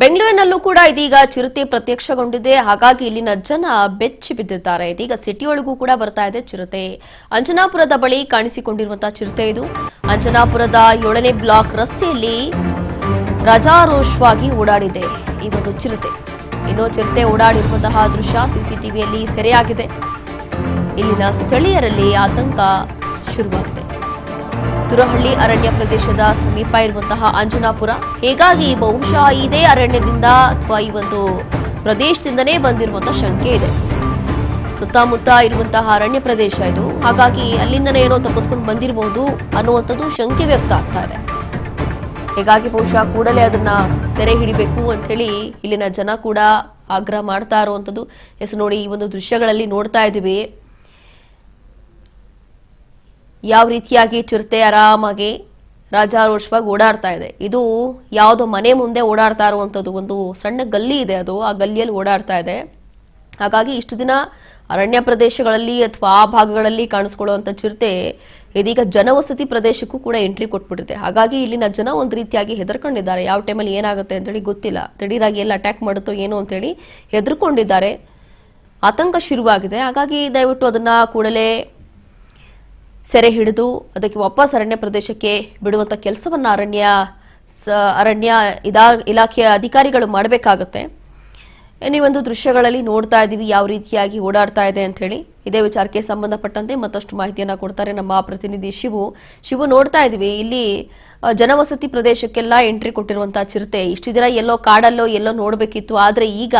ಬೆಂಗಳೂರಿನಲ್ಲೂ ಕೂಡ ಇದೀಗ ಚಿರತೆ ಪ್ರತ್ಯಕ್ಷಗೊಂಡಿದೆ. ಹಾಗಾಗಿ ಇಲ್ಲಿನ ಜನ ಬೆಚ್ಚಿ ಬಿದ್ದಿದ್ದಾರೆ. ಇದೀಗ ಸಿಟಿಯೊಳಗೂ ಕೂಡ ಬರ್ತಾ ಇದೆ ಚಿರತೆ. ಅಂಜನಾಪುರದ ಬಳಿ ಕಾಣಿಸಿಕೊಂಡಿರುವಂತಹ ಚಿರತೆ ಇದು. ಅಂಜನಾಪುರದ ಏಳನೇ ಬ್ಲಾಕ್ ರಸ್ತೆಯಲ್ಲಿ ರಜಾರೋಷವಾಗಿ ಓಡಾಡಿದೆ ಈ ಒಂದು ಚಿರತೆ. ಇನ್ನು ಚಿರತೆ ಓಡಾಡಿರುವಂತಹ ದೃಶ್ಯ ಸಿಸಿಟಿವಿಯಲ್ಲಿ ಸೆರೆಯಾಗಿದೆ. ಇಲ್ಲಿನ ಸ್ಥಳೀಯರಲ್ಲಿ ಆತಂಕ ಶುರುವಾಗಿದೆ. ತುರಹಳ್ಳಿ ಅರಣ್ಯ ಪ್ರದೇಶದ ಸಮೀಪ ಇರುವಂತಹ ಅಂಜನಾಪುರ. ಹೀಗಾಗಿ ಬಹುಶಃ ಇದೇ ಅರಣ್ಯದಿಂದ ಅಥವಾ ಈ ಒಂದು ಪ್ರದೇಶದಿಂದನೇ ಬಂದಿರುವಂತಹ ಶಂಕೆ ಇದೆ. ಸುತ್ತಮುತ್ತ ಇರುವಂತಹ ಅರಣ್ಯ ಪ್ರದೇಶ ಇದು. ಹಾಗಾಗಿ ಅಲ್ಲಿಂದನೇ ಏನೋ ತಪ್ಪಿಸ್ಕೊಂಡು ಬಂದಿರಬಹುದು ಅನ್ನುವಂಥದ್ದು ಶಂಕೆ ವ್ಯಕ್ತ ಆಗ್ತಾ ಇದೆ. ಹೀಗಾಗಿ ಬಹುಶಃ ಕೂಡಲೇ ಅದನ್ನ ಸೆರೆ ಹಿಡಿಬೇಕು ಅಂತ ಹೇಳಿ ಇಲ್ಲಿನ ಜನ ಕೂಡ ಆಗ್ರಹ ಮಾಡ್ತಾ ಇರುವಂಥದ್ದು. ಎಸ್ ನೋಡಿ, ಈ ಒಂದು ದೃಶ್ಯಗಳಲ್ಲಿ ನೋಡ್ತಾ ಇದ್ದೀವಿ. ಯಾವ ರೀತಿಯಾಗಿ ಚಿರತೆ ಆರಾಮಾಗಿ ರಾಜಾರೋಷವಾಗಿ ಓಡಾಡ್ತಾ ಇದೆ? ಇದು ಯಾವುದೋ ಮನೆ ಮುಂದೆ ಓಡಾಡ್ತಾ ಇರುವಂಥದ್ದು ಒಂದು ಸಣ್ಣ ಗಲ್ಲಿ ಇದೆ ಅದು. ಆ ಗಲ್ಲಿಯಲ್ಲಿ ಓಡಾಡ್ತಾ ಇದೆ. ಹಾಗಾಗಿ ಇಷ್ಟು ದಿನ ಅರಣ್ಯ ಪ್ರದೇಶಗಳಲ್ಲಿ ಅಥವಾ ಆ ಭಾಗಗಳಲ್ಲಿ ಕಾಣಿಸ್ಕೊಳ್ಳುವಂಥ ಚಿರತೆ ಇದೀಗ ಜನವಸತಿ ಪ್ರದೇಶಕ್ಕೂ ಕೂಡ ಎಂಟ್ರಿ ಕೊಟ್ಬಿಟ್ಟಿದೆ. ಹಾಗಾಗಿ ಇಲ್ಲಿನ ಜನ ಒಂದು ರೀತಿಯಾಗಿ ಹೆದರ್ಕೊಂಡಿದ್ದಾರೆ. ಯಾವ ಟೈಮಲ್ಲಿ ಏನಾಗುತ್ತೆ ಅಂತೇಳಿ ಗೊತ್ತಿಲ್ಲ. ದಿಢೀರಾಗಿ ಎಲ್ಲ ಅಟ್ಯಾಕ್ ಮಾಡುತ್ತೋ ಏನು ಅಂತೇಳಿ ಹೆದರ್ಕೊಂಡಿದ್ದಾರೆ. ಆತಂಕ ಶುರುವಾಗಿದೆ. ಹಾಗಾಗಿ ದಯವಿಟ್ಟು ಅದನ್ನ ಕೂಡಲೇ ಸೆರೆ ಹಿಡಿದು ಅದಕ್ಕೆ ವಾಪಸ್ ಅರಣ್ಯ ಪ್ರದೇಶಕ್ಕೆ ಬಿಡುವಂತ ಕೆಲಸವನ್ನ ಅರಣ್ಯ ಅರಣ್ಯ ಇದಾ ಇಲಾಖೆಯ ಅಧಿಕಾರಿಗಳು ಮಾಡಬೇಕಾಗತ್ತೆ. ಈ ಒಂದು ದೃಶ್ಯಗಳಲ್ಲಿ ನೋಡ್ತಾ ಇದ್ದೀವಿ ಯಾವ ರೀತಿಯಾಗಿ ಓಡಾಡ್ತಾ ಇದೆ ಅಂತ ಹೇಳಿ. ಇದೇ ವಿಚಾರಕ್ಕೆ ಸಂಬಂಧಪಟ್ಟಂತೆ ಮತ್ತಷ್ಟು ಮಾಹಿತಿಯನ್ನ ಕೊಡ್ತಾರೆ ನಮ್ಮ ಪ್ರತಿನಿಧಿ ಶಿವು. ಶಿವು, ನೋಡ್ತಾ ಇದೀವಿ ಇಲ್ಲಿ ಜನವಸತಿ ಪ್ರದೇಶಕ್ಕೆಲ್ಲ ಎಂಟ್ರಿ ಕೊಟ್ಟಿರುವಂತಹ ಚಿರತೆ. ಇಷ್ಟು ದಿನ ಎಲ್ಲೋ ಕಾಡಲ್ಲೋ ಎಲ್ಲೋ ನೋಡಬೇಕಿತ್ತು. ಆದ್ರೆ ಈಗ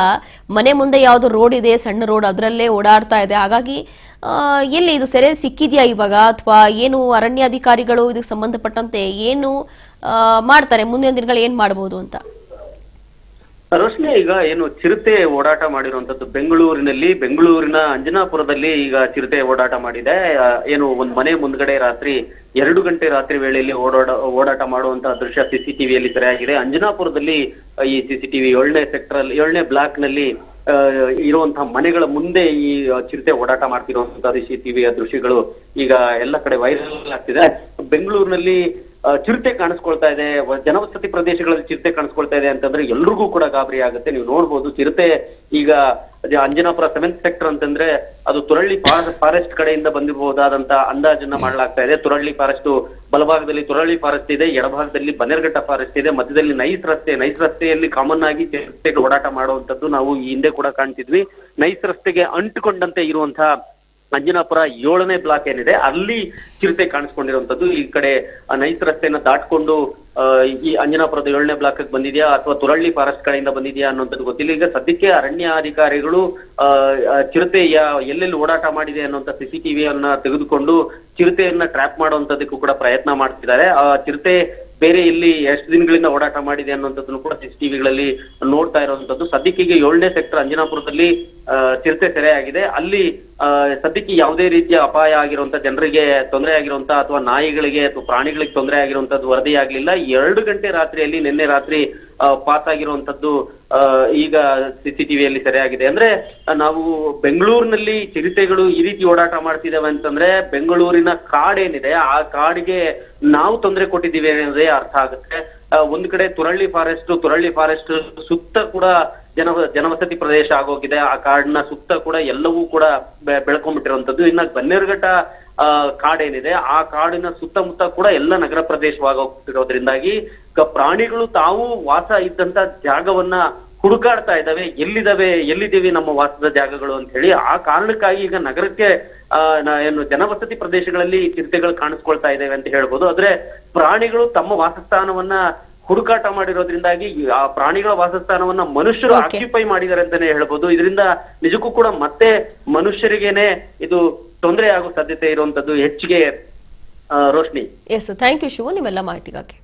ಮನೆ ಮುಂದೆ ಯಾವ್ದು ರೋಡ್ ಇದೆ, ಸಣ್ಣ ರೋಡ್ ಅದರಲ್ಲೇ ಓಡಾಡ್ತಾ ಇದೆ. ಹಾಗಾಗಿ ಎಲ್ಲಿ ಇದು ಸೆರೆ ಸಿಕ್ಕಿದ್ಯಾ ಇವಾಗ? ಅಥವಾ ಏನು ಅರಣ್ಯಾಧಿಕಾರಿಗಳು ಇದಕ್ಕೆ ಸಂಬಂಧಪಟ್ಟಂತೆ ಏನು ಮಾಡ್ತಾರೆ? ಮುಂದಿನ ದಿನಗಳು ಏನ್ ಮಾಡಬಹುದು ಅಂತ? ರೋಶ್ನಿ ಈಗ ಏನು ಚಿರತೆ ಓಡಾಟ ಮಾಡಿರುವಂತದ್ದು ಬೆಂಗಳೂರಿನಲ್ಲಿ, ಬೆಂಗಳೂರಿನ ಅಂಜನಾಪುರದಲ್ಲಿ ಈಗ ಚಿರತೆ ಓಡಾಟ ಮಾಡಿದೆ. ಏನು ಒಂದ್ ಮನೆ ಮುಂದ್ಗಡೆ ರಾತ್ರಿ ಎರಡು ಗಂಟೆ ರಾತ್ರಿ ವೇಳೆಯಲ್ಲಿ ಓಡಾಡ, ಓಡಾಟ ಮಾಡುವಂತಹ ದೃಶ್ಯ ಸಿಸಿಟಿವಿಯಲ್ಲಿ ಸೆರೆಯಾಗಿದೆ. ಅಂಜನಾಪುರದಲ್ಲಿ ಈ ಸಿಸಿಟಿವಿ ಏಳನೇ ಸೆಕ್ಟರ್ ಅಲ್ಲಿ ಏಳನೇ ಬ್ಲಾಕ್ನಲ್ಲಿ ಇರುವಂತಹ ಮನೆಗಳ ಮುಂದೆ ಈ ಚಿರತೆ ಓಡಾಟ ಮಾಡ್ತಿರುವಂತಹ ಸಿಸಿಟಿವಿಯ ದೃಶ್ಯಗಳು ಈಗ ಎಲ್ಲ ಕಡೆ ವೈರಲ್ ಆಗ್ತಿದೆ. ಬೆಂಗಳೂರಿನಲ್ಲಿ ಚಿರತೆ ಕಾಣಿಸ್ಕೊಳ್ತಾ ಇದೆ. ಜನವಸತಿ ಪ್ರದೇಶಗಳಲ್ಲಿ ಚಿರತೆ ಕಾಣಿಸ್ಕೊಳ್ತಾ ಇದೆ ಅಂತಂದ್ರೆ ಎಲ್ರಿಗೂ ಕೂಡ ಗಾಬರಿ ಆಗುತ್ತೆ. ನೀವು ನೋಡ್ಬೋದು ಚಿರತೆ ಈಗ ಅಂಜನಾಪುರ ಸೆವೆಂತ್ ಸೆಕ್ಟರ್ ಅಂತಂದ್ರೆ ಅದು ತುರಳ್ಳಿ ಫಾರೆಸ್ಟ್ ಕಡೆಯಿಂದ ಬಂದಿರಬಹುದಾದಂತ ಅಂದಾಜನ್ನ ಮಾಡಲಾಗ್ತಾ ಇದೆ. ತುರಳ್ಳಿ ಫಾರೆಸ್ಟ್ ಬಲಭಾಗದಲ್ಲಿ ತುರಳ್ಳಿ ಫಾರೆಸ್ಟ್ ಇದೆ, ಎಡಭಾಗದಲ್ಲಿ ಬನ್ನೇರ್ಘಟ್ಟ ಫಾರೆಸ್ಟ್ ಇದೆ, ಮಧ್ಯದಲ್ಲಿ ನೈಸ್ ರಸ್ತೆ. ನೈಸ್ ರಸ್ತೆಯಲ್ಲಿ ಕಾಮನ್ ಆಗಿ ಚಿರತೆಗಳು ಓಡಾಟ ಮಾಡುವಂತದ್ದು ನಾವು ಈ ಹಿಂದೆ ಕೂಡ ಕಾಣ್ತಿದ್ವಿ. ನೈಸ್ ರಸ್ತೆಗೆ ಅಂಟುಕೊಂಡಂತೆ ಇರುವಂತಹ ಅಂಜನಾಪುರ ಏಳನೇ ಬ್ಲಾಕ್ ಏನಿದೆ, ಅಲ್ಲಿ ಚಿರತೆ ಕಾಣಿಸ್ಕೊಂಡಿರುವಂತದ್ದು ಈ ಕಡೆ ನೈಸ್ ರಸ್ತೆಯನ್ನ ದಾಟ್ಕೊಂಡು ಈ ಅಂಜನಾಪುರದ ಏಳನೇ ಬ್ಲಾಕ್ ಬಂದಿದೆಯಾ ಅಥವಾ ತುರಳ್ಳಿ ಫಾರೆಸ್ಟ್ ಕಡೆಯಿಂದ ಬಂದಿದೆಯಾ ಅನ್ನೋಂಥದ್ದು ಗೊತ್ತಿಲ್ಲ. ಈಗ ಸದ್ಯಕ್ಕೆ ಅರಣ್ಯ ಅಧಿಕಾರಿಗಳು ಚಿರತೆಯ ಎಲ್ಲೆಲ್ಲಿ ಓಡಾಟ ಮಾಡಿದೆ ಅನ್ನುವಂತ ಸಿಸಿಟಿವಿಯನ್ನ ತೆಗೆದುಕೊಂಡು ಚಿರತೆಯನ್ನ ಟ್ರ್ಯಾಪ್ ಮಾಡುವಂತದಕ್ಕೂ ಕೂಡ ಪ್ರಯತ್ನ ಮಾಡ್ತಿದ್ದಾರೆ. ಆ, ಚಿರತೆ ಬೇರೆ ಇಲ್ಲಿ ಎಷ್ಟು ದಿನಗಳಿಂದ ಓಡಾಟ ಮಾಡಿದೆ ಅನ್ನುವಂಥದ್ದನ್ನು ಕೂಡ ಸಿಸಿಟಿವಿಗಳಲ್ಲಿ ನೋಡ್ತಾ ಇರುವಂತದ್ದು ಸದ್ಯಕ್ಕೆ ಈಗ ಏಳನೇ ಸೆಕ್ಟರ್ ಅಂಜನಾಪುರದಲ್ಲಿ ಚಿರತೆ ಸೆರೆಯಾಗಿದೆ. ಅಲ್ಲಿ ಸದ್ಯಕ್ಕೆ ಯಾವುದೇ ರೀತಿಯ ಅಪಾಯ ಆಗಿರುವಂತ ಜನರಿಗೆ ತೊಂದರೆ ಆಗಿರುವಂತ ಅಥವಾ ನಾಯಿಗಳಿಗೆ ಅಥವಾ ಪ್ರಾಣಿಗಳಿಗೆ ತೊಂದರೆ ಆಗಿರುವಂತದ್ದು ವರದಿ ಆಗ್ಲಿಲ್ಲ ಎರಡು ಗಂಟೆ ರಾತ್ರಿಯಲ್ಲಿ ನಿನ್ನೆ ರಾತ್ರಿ ಪಾಸ್ ಆಗಿರುವಂತದ್ದು ಈಗ ಸಿಸಿಟಿವಿಯಲ್ಲಿ ಸರಿಯಾಗಿದೆ. ಅಂದ್ರೆ ನಾವು ಬೆಂಗಳೂರಿನಲ್ಲಿ ಚಿರತೆಗಳು ಈ ರೀತಿ ಓಡಾಟ ಮಾಡ್ತಿದ್ದಾವೆ ಅಂತಂದ್ರೆ, ಬೆಂಗಳೂರಿನ ಕಾಡೇನಿದೆ, ಆ ಕಾಡಿಗೆ ನಾವು ತೊಂದರೆ ಕೊಟ್ಟಿದ್ದೀವಿ ಅನ್ನೋದೇ ಅರ್ಥ ಆಗುತ್ತೆ. ಒಂದ್ ಕಡೆ ತುರಳ್ಳಿ ಫಾರೆಸ್ಟ್ ತುರಳ್ಳಿ ಫಾರೆಸ್ಟ್ ಸುತ್ತ ಕೂಡ ಜನ, ಜನವಸತಿ ಪ್ರದೇಶ ಆಗೋಗಿದೆ. ಆ ಕಾಡಿನ ಸುತ್ತ ಕೂಡ ಎಲ್ಲವೂ ಕೂಡ ಬೆಳ್ಕೊಂಡ್ಬಿಟ್ಟಿರುವಂತದ್ದು ಇನ್ನ ಬನ್ನೇರುಘಟ್ಟ ಕಾಡೇನಿದೆ. ಆ ಕಾಡಿನ ಸುತ್ತಮುತ್ತ ಕೂಡ ಎಲ್ಲ ನಗರ ಪ್ರದೇಶವಾಗೋಗ್ತಿರೋದ್ರಿಂದಾಗಿ ಪ್ರಾಣಿಗಳು ತಾವು ವಾಸ ಇದ್ದಂತ ಜಾಗವನ್ನ ಹುಡುಕಾಡ್ತಾ ಇದ್ದಾವೆ. ಎಲ್ಲಿದ್ದಾವೆ ಎಲ್ಲಿದ್ದೀವಿ ನಮ್ಮ ವಾಸದ ಜಾಗಗಳು ಅಂತ ಹೇಳಿ ಆ ಕಾರಣಕ್ಕಾಗಿ ಈಗ ನಗರಕ್ಕೆ ಏನು ಜನವಸತಿ ಪ್ರದೇಶಗಳಲ್ಲಿ ಚಿರತೆಗಳು ಕಾಣಿಸ್ಕೊಳ್ತಾ ಇದ್ದಾವೆ ಅಂತ ಹೇಳ್ಬೋದು. ಆದ್ರೆ ಪ್ರಾಣಿಗಳು ತಮ್ಮ ವಾಸಸ್ಥಾನವನ್ನ ಹುಡುಕಾಟ ಮಾಡಿರೋದ್ರಿಂದಾಗಿ ಆ ಪ್ರಾಣಿಗಳ ವಾಸಸ್ಥಾನವನ್ನ ಮನುಷ್ಯರು. ಆಕ್ಯುಪೈ ಮಾಡಿದ್ದಾರೆ ಅಂತಾನೆ ಹೇಳ್ಬೋದು. ಇದರಿಂದ ನಿಜಕ್ಕೂ ಕೂಡ ಮತ್ತೆ ಮನುಷ್ಯರಿಗೇನೆ ಇದು ತೊಂದರೆ ಆಗುವ ಸಾಧ್ಯತೆ ಇರುವಂತದ್ದು ಹೆಚ್ಚಿಗೆ Roshni. Yes thank you Shivu ನಿಮ್ಮೆಲ್ಲ ಮಾಹಿತಿಗಾಗಿ.